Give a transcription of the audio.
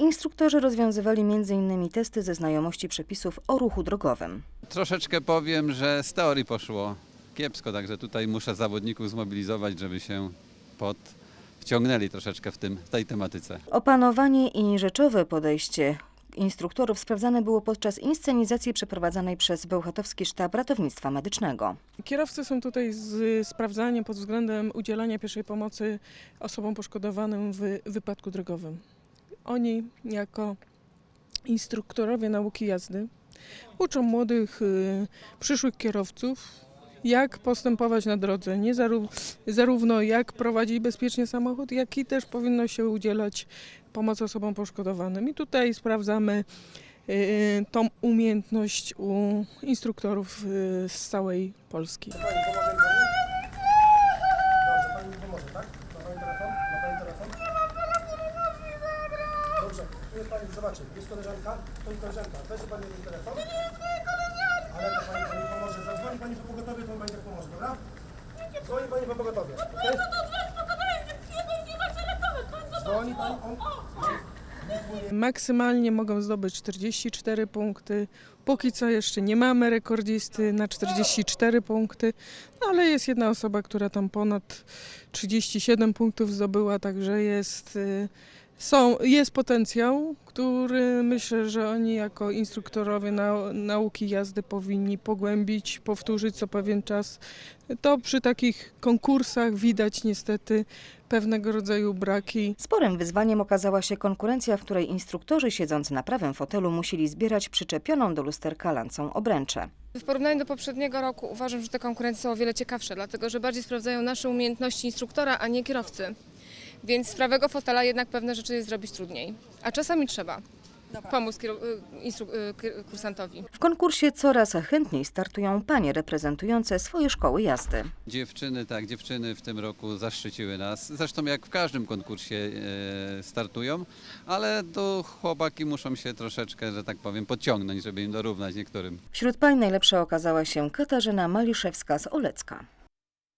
Instruktorzy rozwiązywali m.in. testy ze znajomości przepisów o ruchu drogowym. Troszeczkę powiem, że z teorii poszło kiepsko, także tutaj muszę zawodników zmobilizować, żeby się pod wciągnęli troszeczkę w, tym, w tej tematyce. Opanowanie i rzeczowe podejście instruktorów sprawdzane było podczas inscenizacji przeprowadzanej przez Bełchatowski Sztab Ratownictwa Medycznego. Kierowcy są tutaj z sprawdzaniem pod względem udzielania pierwszej pomocy osobom poszkodowanym w wypadku drogowym. Oni jako instruktorowie nauki jazdy uczą młodych y, przyszłych kierowców, jak postępować na drodze, nie zaró- zarówno jak prowadzić bezpiecznie samochód, jak i też powinno się udzielać pomocy osobom poszkodowanym. I tutaj sprawdzamy y, tą umiejętność u instruktorów y, z całej Polski. Pani pomoże mi pani? Dobrze, pani mi pomoże, tak? Ma pani telefon? Ma pani telefon? Dobrze, tu jest pani, zobaczy, jest koleżanka, stoi koleżanka, weź pani jeden telefon. Ale to pani, pani pomoże, zadzwoni pani po pogotowie, to pani tak pomoże, dobra? Dzwoni pani po pogotowie, okej? Dzwoni pani, on... Maksymalnie mogą zdobyć 44 punkty. Póki co jeszcze nie mamy rekordzisty na 44 punkty, no ale jest jedna osoba, która tam ponad 37 punktów zdobyła, także jest, y, są, jest potencjał, który myślę, że oni jako instruktorowie nau- nauki jazdy powinni pogłębić, powtórzyć co pewien czas. To przy takich konkursach widać niestety pewnego rodzaju braki. Sporym wyzwaniem okazała się konkurencja, w której instruktorzy siedząc na prawym fotelu musieli zbierać przyczepioną do lusterka lancą obręczę. W porównaniu do poprzedniego roku uważam, że te konkurencje są o wiele ciekawsze, dlatego że bardziej sprawdzają nasze umiejętności instruktora, a nie kierowcy. Więc z prawego fotela jednak pewne rzeczy jest zrobić trudniej. A czasami trzeba pomóc kierow- y, y, kursantowi. W konkursie coraz chętniej startują panie reprezentujące swoje szkoły jazdy. Dziewczyny, tak, dziewczyny w tym roku zaszczyciły nas. Zresztą jak w każdym konkursie e, startują, ale to chłopaki muszą się troszeczkę, że tak powiem, podciągnąć, żeby im dorównać niektórym. Wśród pań najlepsza okazała się Katarzyna Maliszewska z Olecka.